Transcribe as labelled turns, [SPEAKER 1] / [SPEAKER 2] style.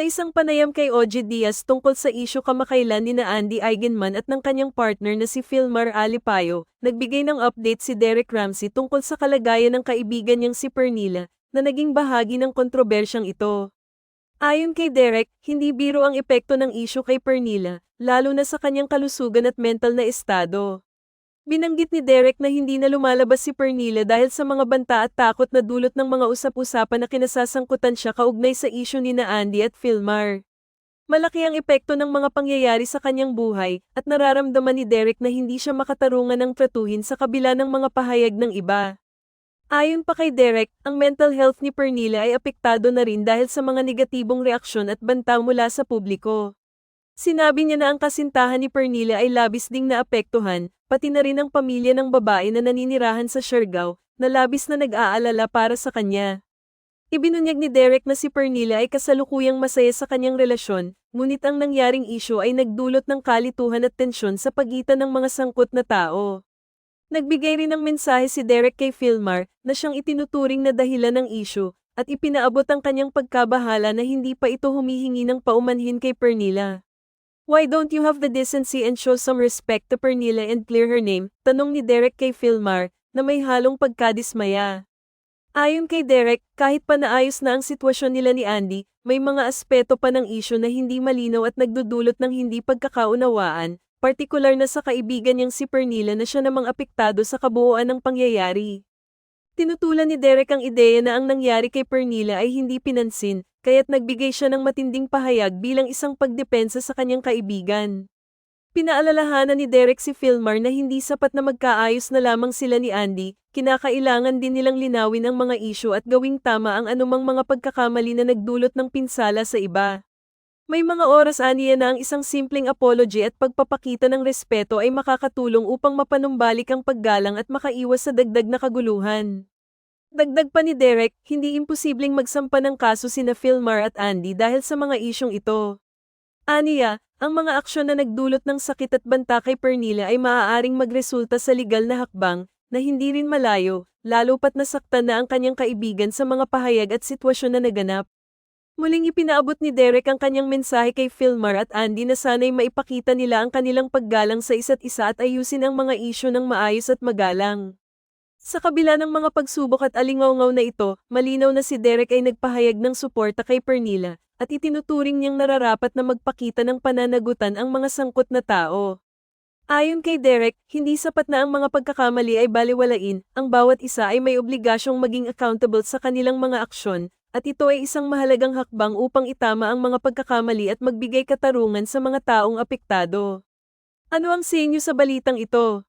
[SPEAKER 1] Sa isang panayam kay OG Diaz tungkol sa isyu kamakailan ni na Andy Eigenman at ng kanyang partner na si Philmar Alipayo, nagbigay ng update si Derek Ramsey tungkol sa kalagayan ng kaibigan niyang si Pernilla, na naging bahagi ng kontrobersyang ito. Ayon kay Derek, hindi biro ang epekto ng isyu kay Pernilla, lalo na sa kanyang kalusugan at mental na estado. Binanggit ni Derek na hindi na lumalabas si Pernilla dahil sa mga banta at takot na dulot ng mga usap-usapan na kinasasangkutan siya kaugnay sa isyu ni na Andy at Philmar. Malaki ang epekto ng mga pangyayari sa kanyang buhay at nararamdaman ni Derek na hindi siya makatarungan ng tratuhin sa kabila ng mga pahayag ng iba. Ayon pa kay Derek, ang mental health ni Pernilla ay apektado na rin dahil sa mga negatibong reaksyon at banta mula sa publiko. Sinabi niya na ang kasintahan ni Pernilla ay labis ding naapektuhan, pati na rin ang pamilya ng babae na naninirahan sa Siargao, na labis na nag-aalala para sa kanya. Ibinunyag ni Derek na si Pernilla ay kasalukuyang masaya sa kanyang relasyon, ngunit ang nangyaring isyo ay nagdulot ng kalituhan at tensyon sa pagitan ng mga sangkot na tao. Nagbigay rin ng mensahe si Derek kay Philmar na siyang itinuturing na dahilan ng isyo at ipinaabot ang kanyang pagkabahala na hindi pa ito humihingi ng paumanhin kay Pernilla. Why don't you have the decency and show some respect to Pernilla and clear her name? Tanong ni Derek kay Philmar, na may halong pagkadismaya. Ayon kay Derek, kahit pa naayos na ang sitwasyon nila ni Andy, may mga aspeto pa ng isyu na hindi malinaw at nagdudulot ng hindi pagkakaunawaan, partikular na sa kaibigan niyang si Pernilla na siya namang apektado sa kabuuan ng pangyayari. Tinutulan ni Derek ang ideya na ang nangyari kay Pernilla ay hindi pinansin, kaya't nagbigay siya ng matinding pahayag bilang isang pagdepensa sa kanyang kaibigan. Pinaalalahanan ni Derek si Philmar na hindi sapat na magkaayos na lamang sila ni Andy, kinakailangan din nilang linawin ang mga isyu at gawing tama ang anumang mga pagkakamali na nagdulot ng pinsala sa iba. May mga oras aniya na ang isang simpleng apology at pagpapakita ng respeto ay makakatulong upang mapanumbalik ang paggalang at makaiwas sa dagdag na kaguluhan. Dagdag pa ni Derek, hindi imposibleng magsampa ng kaso sina Philmar at Andy dahil sa mga isyong ito. Aniya, ang mga aksyon na nagdulot ng sakit at banta kay Pernilla ay maaaring magresulta sa legal na hakbang, na hindi rin malayo, lalo pat nasaktan na ang kanyang kaibigan sa mga pahayag at sitwasyon na naganap. Muling ipinaabot ni Derek ang kanyang mensahe kay Philmar at Andy na sana'y maipakita nila ang kanilang paggalang sa isa't isa at ayusin ang mga isyu ng maayos at magalang. Sa kabila ng mga pagsubok at alingaw na ito, malinaw na si Derek ay nagpahayag ng suporta kay Pernilla, at itinuturing niyang nararapat na magpakita ng pananagutan ang mga sangkot na tao. Ayon kay Derek, hindi sapat na ang mga pagkakamali ay baliwalain, ang bawat isa ay may obligasyong maging accountable sa kanilang mga aksyon, at ito ay isang mahalagang hakbang upang itama ang mga pagkakamali at magbigay katarungan sa mga taong apektado. Ano ang sinyo sa balitang ito?